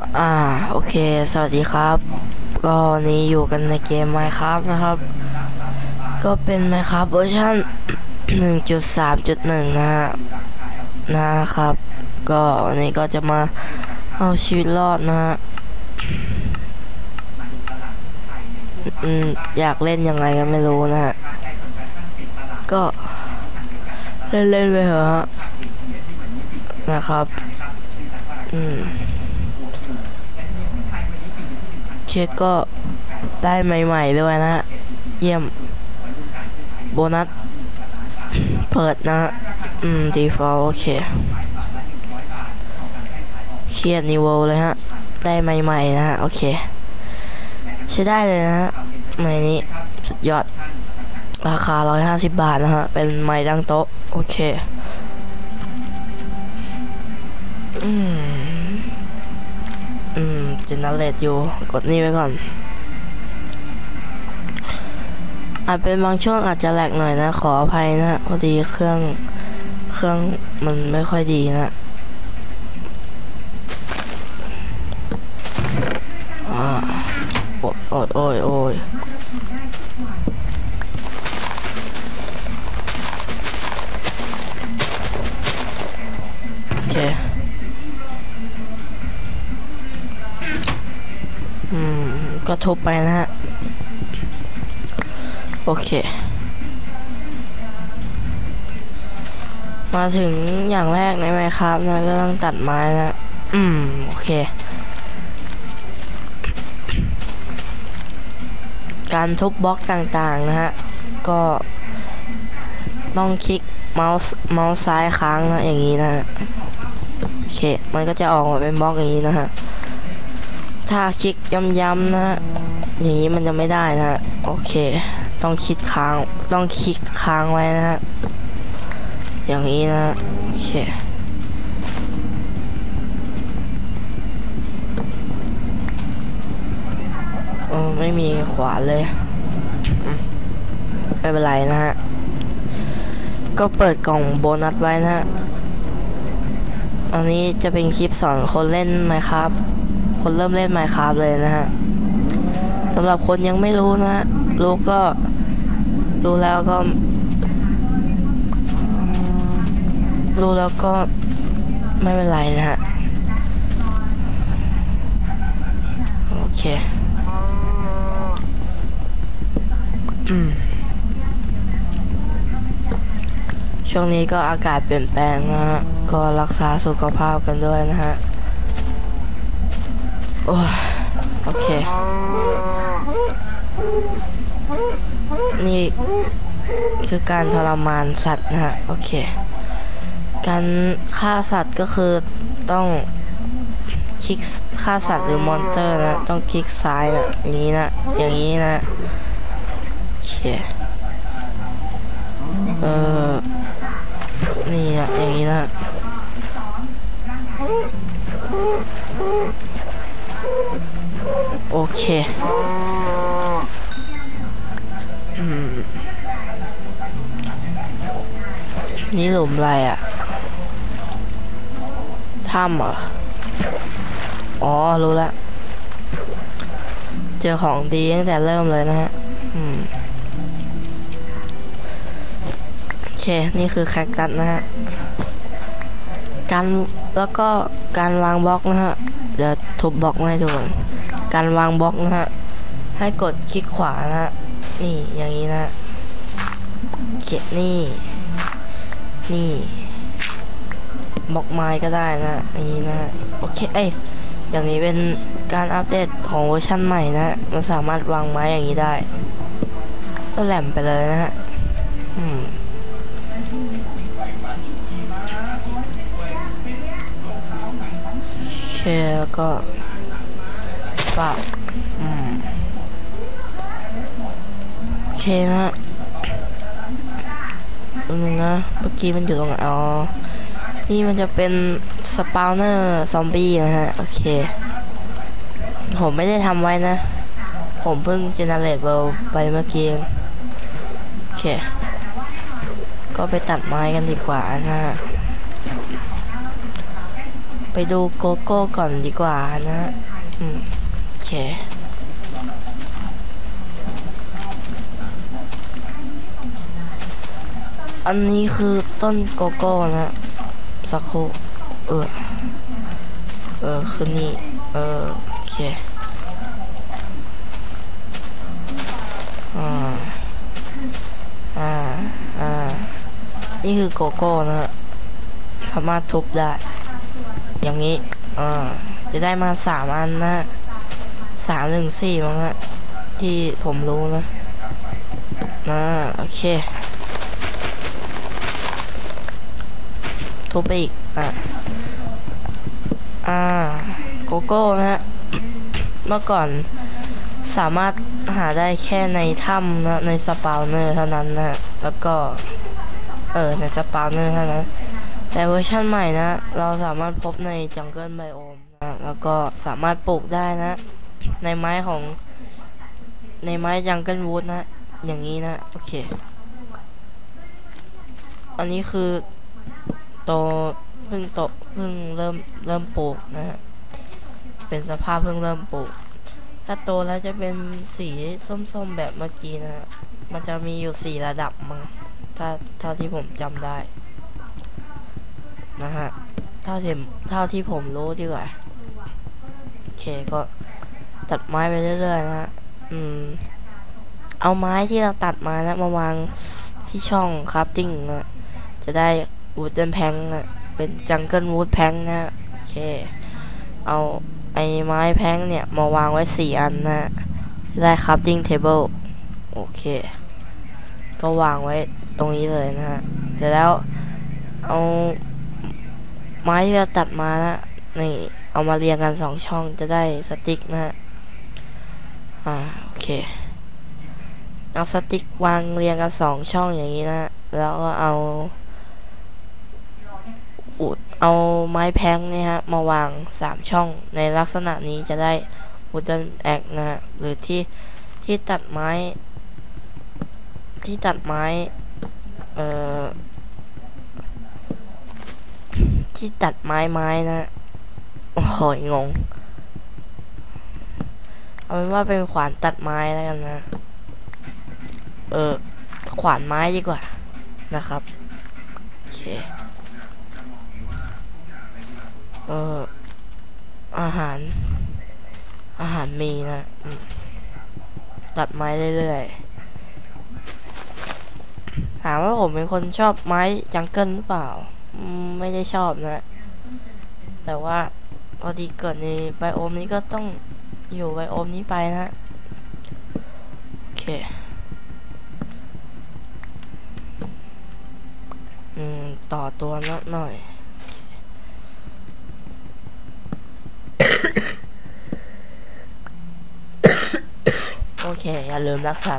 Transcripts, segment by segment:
อ่าโอเค สวัสดีครับ ก็วันนี้อยู่กันในเกม Minecraft นะครับ ก็เป็น Minecraft เวอร์ชัน1.3.1 นะฮะนะครับ ก็วันนี้ก็จะมาเอาชีวิตรอดนะฮะอยากเล่นยังไงก็ไม่รู้นะฮะ ก็เล่นเล่นไปเถอะฮะนะครับ อืม เช็คก็ได้ใหม่ๆด้วยนะฮะ เยี่ยม โบนัส เปิดนะ อืม default โอเค เครียดนิวเลยฮะ ได้ใหม่ๆนะฮะ โอเค ใช้ได้เลยนะฮะใหม่นี้ สุดยอด ราคา 150 บาทนะฮะ เป็นไม้ดังโต๊ะ โอเค อืม มเจเนเรตอยู่ กดนี่ไว้ก่อน อาจเป็นบางช่วงอาจจะแหลกหน่อยนะ ขออภัยนะพอดีเครื่องเครื่องมันไม่ค่อยดีนะ อืม ก็ทุบไปนะฮะ โอเค มาถึงอย่างแรกในไมครับนะก็ต้องตัดไม้นะ อืม โอเค การทุบบล็อกต่างๆนะฮะ ก็ต้องคลิกเมาส์เมาส์ซ้ายค้างนะอย่างนี้นะฮะโอเค มันก็จะออกมาเป็นบล็อกอย่างนี้นะฮะ ถ้าคลิกย้ำๆนะฮะอย่างนี้มันจะไม่ได้นะโอเค ต้องคลิกค้างต้องคลิกค้างไว้นะฮะอย่างนี้นะโอเคเออไม่มีขวานเลย ไม่เป็นไรนะฮะ ก็เปิดกล่องโบนัสไว้นะฮะ อันนี้จะเป็นคลิปสอนคนเล่นไหมครับ คนเริ่มเล่น Minecraft เลยนะฮะสำหรับคนยังไม่รู้นะฮะรู้ก็ รู้แล้วก็ รู้แล้วก็ไม่เป็นไรนะฮะ โอเคช่วงนี้ก็อากาศเปลี่ยนแปลงนะฮะ ก็รักษาสุขภาพกันด้วยนะฮะ โอ้ยโอเค นี่คือการทรมานสัตว์นะฮะ โอเค การฆ่าสัตว์ก็คือต้องคลิกฆ่าสัตว์หรือมอนเตอร์นะ ต้องคลิกซ้ายนะอย่างนี้นะ อย่างนี้นะ โอเค เออนี่นะอย่างนี้นะ โอเคอืมนี่หลุมอะไรอะถ้ำเหรอ อ๋อ รู้ละ เจอของดีตั้งแต่เริ่มเลยนะฮะ อืม โอเค นี่คือแคคตัสนะฮะ การ แล้วก็การวางบล็อกนะฮะ เดี๋ยวทุบบล็อกให้ดูก่อน การวางบล็อกนะฮะ ให้กดคลิกขวานะฮะ นี่อย่างนี้นะเขียนนี่ นี่บล็อกไม้ก็ได้นะอย่างนี้นะโอเคเอ้ยอย่างนี้เป็นการอัปเดตของเวอร์ชันใหม่นะฮะมันสามารถวางไม้อย่างนี้ได้ ก็แหลมไปเลยนะฮะอืมโอเคแล้วก็ ปรับอืมโอเคนะตรงนึงนะเมื่อกี้มันอยู่ตรงไหนอ๋อนี่มันจะเป็นสปาวเนอร์ซอมบี้นะฮะ โอเค ผมไม่ได้ทำไว้นะ ผมเพิ่งเจเนเรตเวลไปเมื่อกี้ โอเค ก็ไปตัดไม้กันดีกว่านะฮะ ไปดูโกโก้ก่อนดีกว่านะอืม เคอันนี้คือต้นโกโก้นะสักครู่เออ เออ คือนี่เออโอเคอ่า อ่า อ่า นี่คือโกโก้นะฮะ สามารถทุบได้ อย่างนี้ อ่า จะได้มาสามอันนะ สามหนึ่งสี่มั้งฮะที่ผมรู้นะนะโอเคทุบไปอีก อะ อ่า โกโก้นะฮะ เมื่อก่อนสามารถหาได้แค่ในถ้ำนะ ในสปาวเนอร์เท่านั้นนะ แล้วก็ เออ ในสปาวเนอร์เท่านั้น แต่เวอร์ชันใหม่นะ เราสามารถพบในจังเกิลไบโอมนะ แล้วก็สามารถปลูกได้นะ ในไม้ของ ในไม้จังเกิลวูดนะ อย่างนี้นะ โอเค อันนี้คือโตเพิ่งโตเพิ่งเริ่มเริ่มปลูกนะฮะ เป็นสภาพเพิ่งเริ่มปลูก ถ้าโตแล้วจะเป็นสีส้มๆแบบเมื่อกี้นะฮะ มันจะมีอยู่สี่ระดับมั้ง ถ้าเท่าที่ผมจำได้ นะฮะ เท่าที่เท่าที่ผมรู้ดีกว่า โอเคก็ ตัดไม้ไปเรื่อยๆนะฮะอืม เอาไม้ที่เราตัดมานะมาวางที่ช่องคราฟติ้งนะจะได้วูดเดินแพงอะเป็นจังเกิลวูดแพงนะโอเค เอาไอ้ไม้แพงเนี่ย มาวางไว้สี่อันนะจะได้คัพติ้งเทเบิลโอเค ก็วางไว้ตรงนี้เลยนะฮะ เสร็จแล้วเอาไม้ที่เราตัดมานะนี่เอามาเรียงกันสองช่องจะได้สติ๊กนะฮะ อ่าโอเค เอาสติ๊กวางเรียงกันสองช่องอย่างนี้นะ แล้วก็เอาอุดเอาไม้แพงเนี่ยฮะมาวางสามช่องในลักษณะนี้จะได้ wooden egg นะฮะหรือที่ที่ตัดไม้ ที่ตัดไม้เอ่อที่ตัดไม้ไม้นะโอ้โหงง เอาเป็นว่าเป็นขวานตัดไม้แล้วกันนะ เออ ขวานไม้ดีกว่านะครับโอเคเอออาหาร อาหารมีนะตัดไม้เรื่อยๆถามว่าผมเป็นคนชอบไม้จังเกิลหรือเปล่า ไม่ได้ชอบนะ แต่ว่าพอดีเกิดในไบโอมนี้ก็ต้อง อยู่ไบโอมนี้ไปนะโอเคอืมต่อตัวนิดหน่อยโอเค อย่าลืมรักษา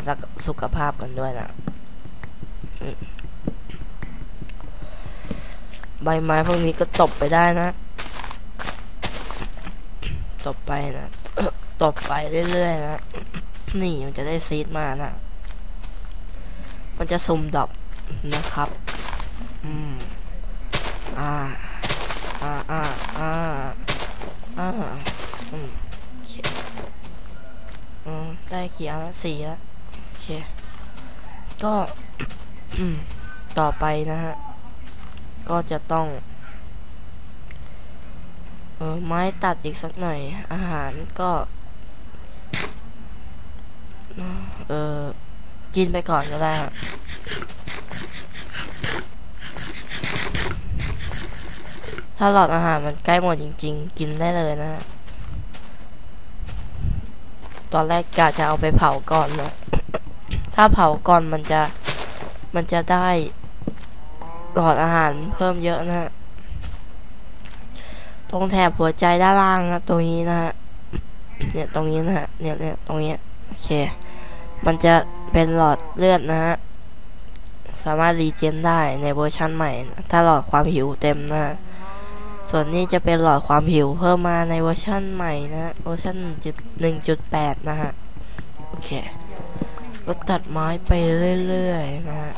สุขภาพกันด้วยนะใบไม้พวกนี้ก็ตบไปได้นะ ตบไปนะ ตบไปเรื่อยๆนะ นี่มันจะได้ซีดมานะ มันจะสุ่มดอกนะครับ อืม อ่า อ่า อ่า อ่า อ่า อืมโอเคอืม ได้กี่อันสี่แล้วโอเค ก็ต่อไปนะฮะ ก็จะต้องเออไม้ตัดอีกสักหน่อย อาหารก็ เออกินไปก่อนก็ได้ฮะถ้าหลอดอาหารมันใกล้หมดจริง ๆ กินได้เลยนะฮะตอนแรกกะจะเอาไปเผาก่อนนะถ้าเผาก่อนมันจะมันจะได้หลอดอาหารเพิ่มเยอะนะฮะ ตรงแถบหัวใจด้านล่างนะ ตรงนี้นะฮะ เนี่ยตรงนี้นะฮะ เนี่ยเนี่ยตรงนี้ โอเค มันจะเป็นหลอดเลือดนะฮะ สามารถรีเจนได้ในเวอร์ชันใหม่ ถ้าหลอดความหิวเต็มนะ ส่วนนี้จะเป็นหลอดความหิวเพิ่มมาในเวอร์ชันใหม่นะ เวอร์ชัน1.8 นะฮะ โอเค ก็ตัดไม้ไปเรื่อยๆนะฮะ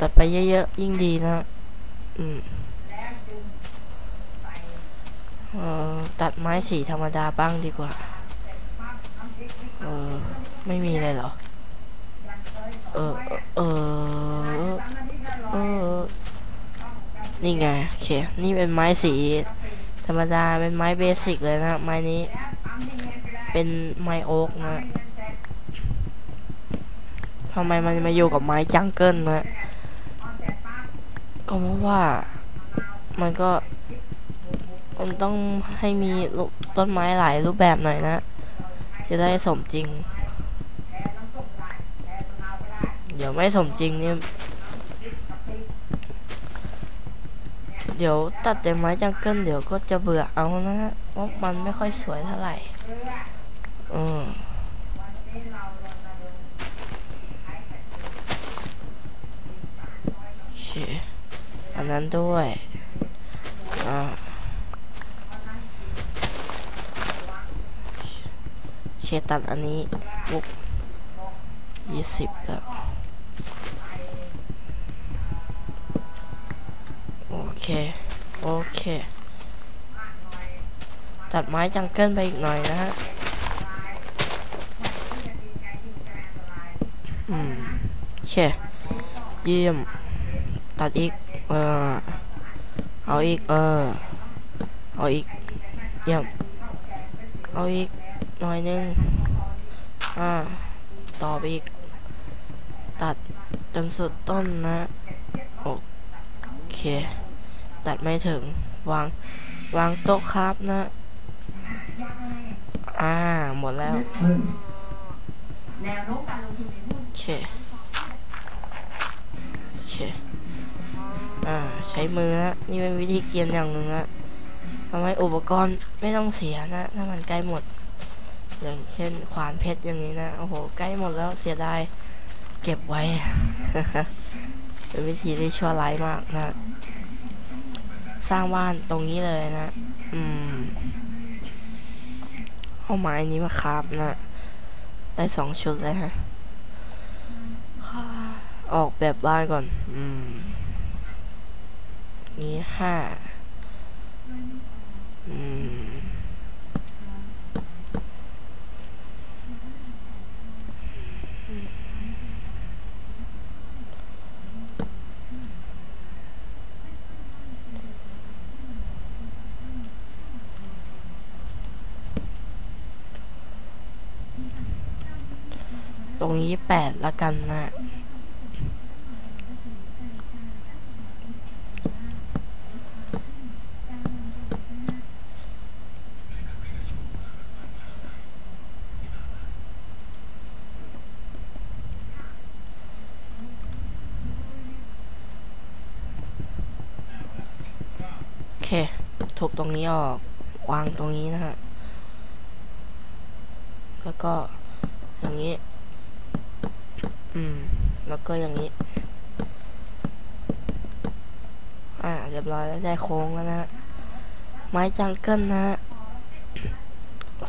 ตัดไปเยอะๆ ยิ่งดีนะ อืม เออตัดไม้สีธรรมดาบ้างดีกว่า เออ ไม่มีเลยเหรอ เออ เออ เออ นี่ไง โอเค นี่เป็นไม้สี ธรรมดา เป็นไม้เบสิกเลยนะ ไม้นี้ เป็นไม้โอ๊กนะทำไมมันมาอยู่กับไม้จังเกิลนะ ก็เพราะว่า มันก็ ผมต้องให้มีต้นไม้หลายรูปแบบหน่อยนะ จะได้สมจริง เดี๋ยวไม่สมจริงเนี่ยเดี๋ยวตัดแต่ไม้จังเกิลเดี๋ยวก็จะเบื่อเอานะฮะเพราะมันไม่ค่อยสวยเท่าไหร่อืมอันนั้นด้วย อ่าโอเค ตัดอันนี้ปุ๊บยี่สิบแล้วโอเค โอเค ตัดไม้จังเกิลไปอีกหน่อยนะฮะ อืมโอเค เยี่ยม ตัดอีก เออ เอาอีก เออ เอาอีก เยี่ยม เอาอีก หน่อยนึง อ่า ต่อไปอีก ตัดจนสุดต้นนะ โอเค ตัดไม่ถึง วาง วางโต๊ะครับนะ อ่า หมดแล้วโน้มการลงทุนในหุ้นโอเค โอเค อ่า ใช้มือนะ นี่เป็นวิธีเกียนอย่างหนึ่งนะทำให้อุปกรณ์ไม่ต้องเสียนะ ถ้ามันใกล้หมด อย่างเช่นขวานเพชรอย่างนี้นะโอ้โหใกล้หมดแล้วเสียดายเก็บไว้ เป็นวิธีที่ชั่วร้ายมากนะ สร้างบ้านตรงนี้เลยนะ อืมเอาไม้นี้มาคาบนะได้สองชุดเลยฮะออกแบบบ้านก่อน อืม นี้ห้าอืม ตรงนี้แปดละกันนะโอเคทุบตรงนี้ออก วางตรงนี้นะฮะ แล้วก็อย่างนี้ อืม แล้วก็อย่างนี้ อ่า เรียบร้อยแล้วได้โค้งแล้วนะฮะไม้จังเกิลนะฮะ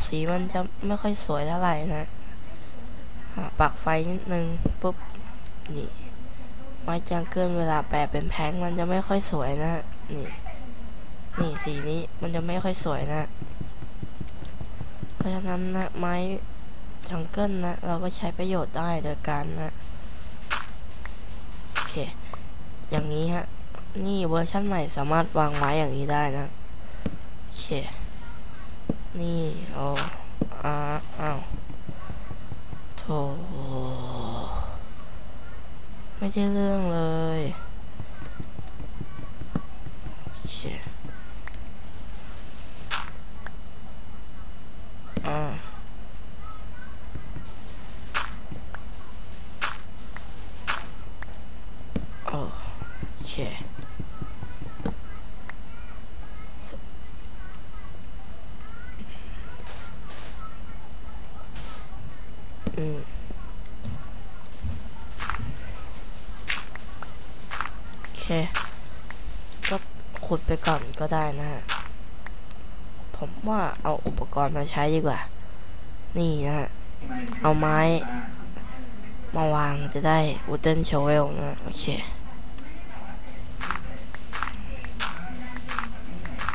สีมันจะไม่ค่อยสวยเท่าไหร่นะปักไฟนิดนึงปุ๊บ นี่ ไม้จังเกิลเวลาแปะเป็นแผงมันจะไม่ค่อยสวยนะ นี่ นี่สีนี้มันจะไม่ค่อยสวยนะ เพราะฉะนั้นนะไม้จังเกิลนะ เราก็ใช้ประโยชน์ได้โดยการนะ โอเค อย่างนี้ฮะ นี่เวอร์ชั่นใหม่สามารถวางไม้อย่างนี้ได้นะโอเคนี่โอ้อาอ้าวโถไม่ใช่เรื่องเลยโอเคอ่า โอเค อืมโอเค ก็ขุดไปก่อนก็ได้นะฮะ ผมว่าเอาอุปกรณ์มาใช้ดีกว่า นี่นะฮะ เอาไม้มาวางจะได้ wooden shovel นะ โอเค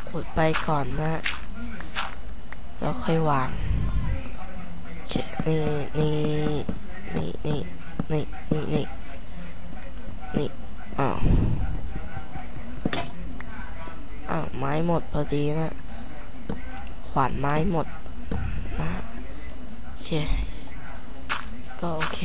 ขุด ไปก่อนนะแล้วค่อยวางนี่นี่นี่นี่นี่นี่นี่นี่อ้าวอ้าวไม้หมดพอดีนะขวานไม้หมดนะโอเคก็โอเค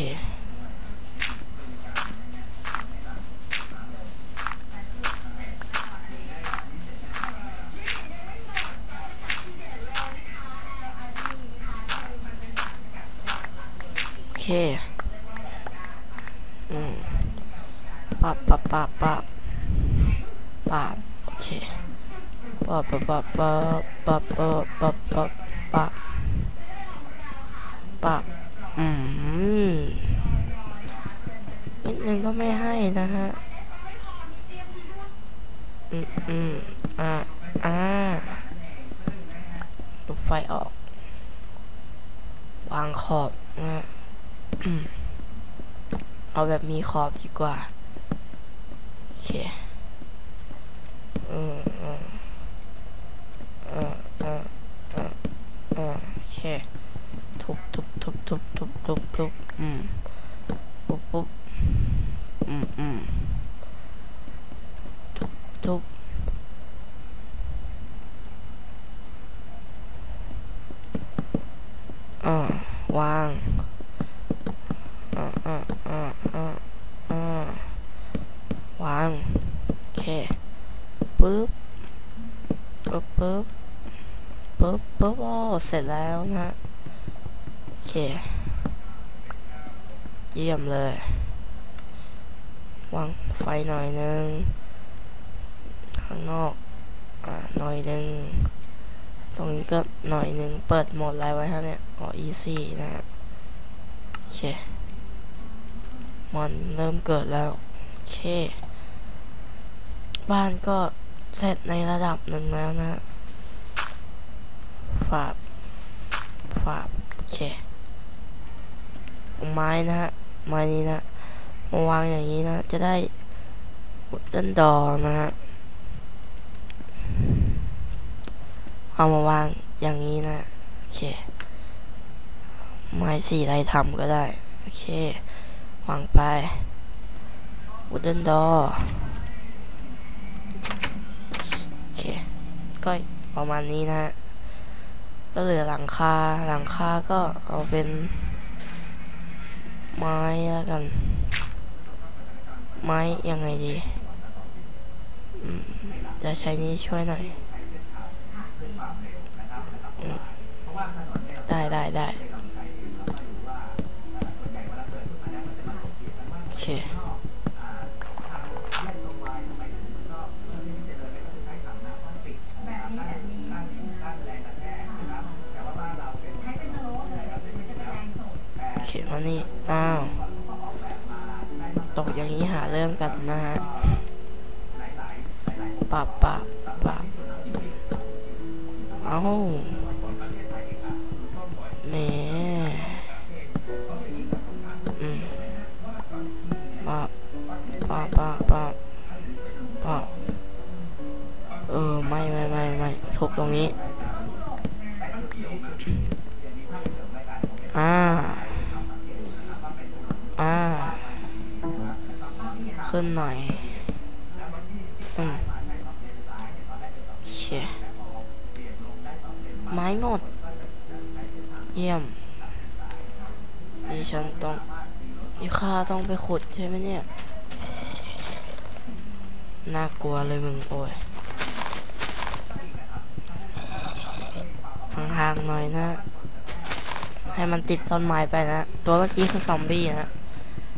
ปะปะปะปะปะปะปะอืมนิดนึงก็ไม่ให้นะฮะ อืมอืมอ่าอ่าดูไฟออก วางขอบนะเอาแบบมีขอบดีกว่า โอเค อืม ทุบทุบทุบทุบอืมปุ๊บปุ๊บอืมอืมทุบทุบอ่าวางอ่าอ่าอ่าอ่าอ่าวางโอเคปึ๊บปึ๊บปึ๊บปึ๊บปึ๊บโอ้เสร็จแล้วนะ เค เยี่ยมเลยวางไฟหน่อยนึง ข้างนอก อ่า หน่อยนึง ตรงนี้ก็หน่อยนึง เปิดโหมดอะไรไว้ฮะเนี่ยอ๋อ easy นะฮะโอเค มันเริ่มเกิดแล้ว โอเค บ้านก็เสร็จในระดับหนึ่งแล้วนะฝาบฝาบโอเค ไม้นะฮะไม้นี้นะมาวางอย่างนี้นะจะได้วุดดันดอนะฮะเอามาวางอย่างนี้นะโอเคไม้สีอะไรทำก็ได้โอเควางไป wooden door โอเคก็ประมาณนี้นะฮะก็เหลือหลังคาหลังคาก็เอาเป็น ไม้แล้วกัน ไม้ยังไงดีจะใช้นี้ช่วยหน่อยอได้ได้ได้โอเค ขึ้นหน่อยอืมโอเคไม้หมด เยี่ยมนี่ฉันต้องนี่ข้าต้องไปขุดใช่ไหมเนี่ย น่ากลัวเลยมึงโอ้ยห่างๆหน่อยนะ ให้มันติดต้นไม้ไปนะ ตัวเมื่อกี้คือซอมบี้นะ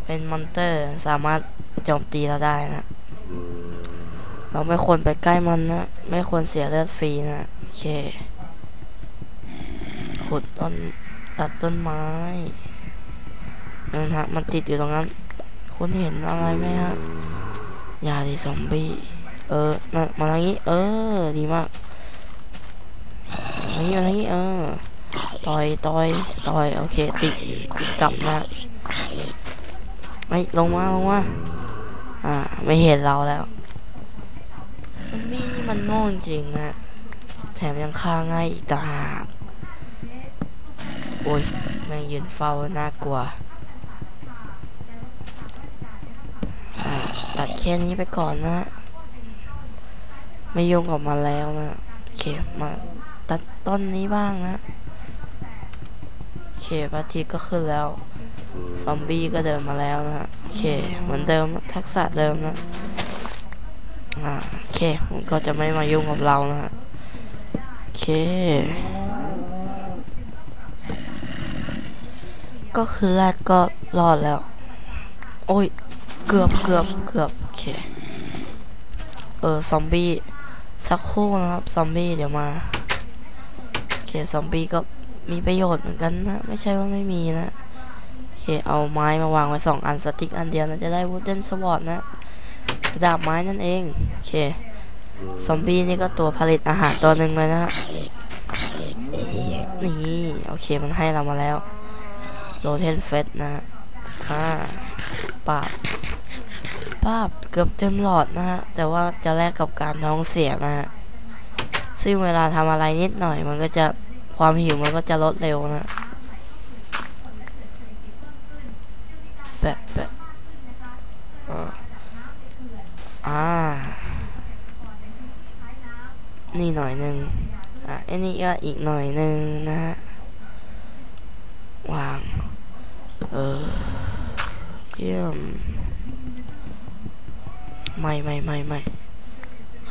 เป็นมอนเตอร์สามารถ โจมตีเราได้นะ เราไม่ควรไปใกล้มันนะ ไม่ควรเสียเลือดฟรีนะ โอเคขุดต้นตัดต้นไม้นั่นฮะ มันติดอยู่ตรงนั้น คุณเห็นอะไรไหมฮะยาดีซอมบี้ เออนั่นมาทางนี้ เออ ดีมากมาทางนี้มาทางนี้ เออ ต่อยต่อยต่อย โอเค ติดติดกลับนะไม่ลงมา ลงมา อ่า ไม่เห็นเราแล้วซอมบี้นี่มันโง่จริงๆนะถมยังฆ่าง่ายอีกต่างหากโอ้ยแม่งยืนเฝ้าน่ากลัวตัดแค่นี้ไปก่อนนะไม่ยุ่งกับมันแล้วนะโอเคมาตัดต้นนี้บ้างนะโอเคพระอาทิตย์ก็ขึ้นแล้ว ซอมบี้ก็เดินมาแล้วนะฮะโอเค เหมือนเดิมทักษะเดิมนะอ่าโอเคมันก็จะไม่มายุ่งกับเรานะฮะโอเค ก็คือแรดก็รอดแล้ว โอ้ย เกือบเกือบเกือบโอเค เออซอมบี้สักคู่นะครับซอมบี้เดี๋ยวมาโอเคซอมบี้ก็มีประโยชน์เหมือนกันนะ ไม่ใช่ว่าไม่มีนะ เคเอาไม้มาวางไว้สองอันสติ๊กอันเดียวนะจะได้วูดเดนสวอตนะดาบไม้นั่นเองโอเคซอมบี้นี่ก็ตัวผลิตอาหารตัวหนึ่งเลยนะฮะนี่โอเคมันให้เรามาแล้วโรเทนเฟสนะฮะอ่าปาบปาบเกือบเต็มหลอดนะฮะ แต่ว่าจะแลกกับการท้องเสียนะฮะ ซึ่งเวลาทำอะไรนิดหน่อยมันก็จะความหิวมันก็จะลดเร็วนะ แปะแปะอ่าอ่า นี่หน่อยหนึ่งอะอั นี้ก็อีกหน่อยหนึ่งนะฮะวาง เออเยี่ยมไม่ไม่ไม่ไม่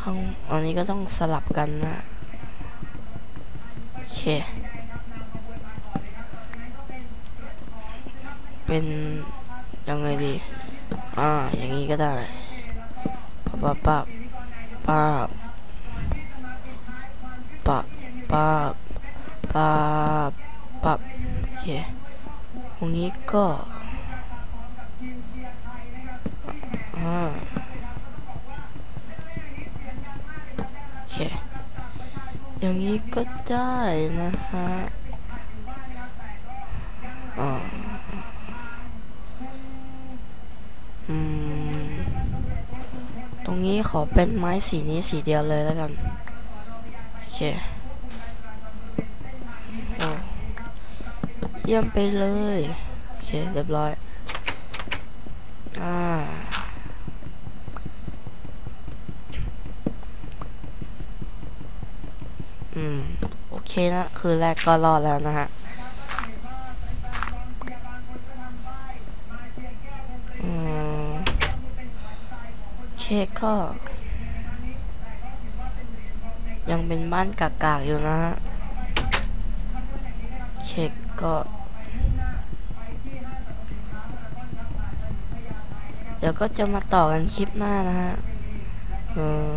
ข้างอันนี้ก็ต้องสลับกันนะโอเคเป็นยังไงดี อ่า อย่างนี้ก็ได้ปั๊บปั๊บปั๊บปั๊บ ปั๊บปั๊บปั๊บโอเคตรงนี้ก็อ่าโอเค อย่างนี้ก็ได้นะฮะอ่าอืมตรงนี้ขอเป็นไม้สีนี้สีเดียวเลยแล้วกัน โอเคโอ้เยี่ยมไปเลย โอเค เรียบร้อย อ่า อืม โอเคนะ คือแรกก็รอดแล้วนะฮะอืมเคก็ ยังเป็นบ้านกากๆอยู่นะฮะเคก็ เดี๋ยวก็จะมาต่อกันคลิปหน้านะฮะเออ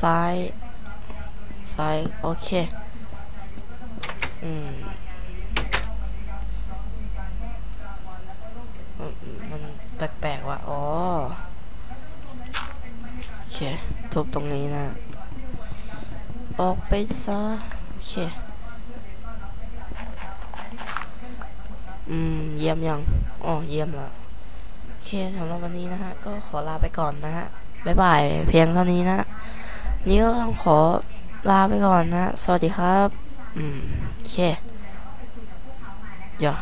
ซ้าย ซ้าย โอเค อืมมันมันแปลกๆว่ะ อ๋อ โอเคทุบตรงนี้นะ ออกไปซะ โอเค อืม เยี่ยมยังอ๋อเยี่ยมละโอเคสำหรับวันนี้นะฮะ ก็ขอลาไปก่อนนะฮะบ๊ายบายเพียงเท่านี้นะนี่ก็ต้องขอลาไปก่อนนะ สวัสดีครับ อืมโอเคย่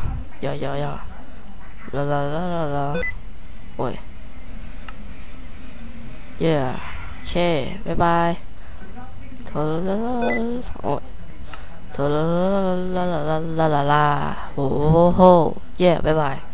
อย่อย่อย่าลาลาลาลาลาโอ้ยเย่โอเคบายบายโทรลาลาโอ้ย โทรลาลาลาลาลาล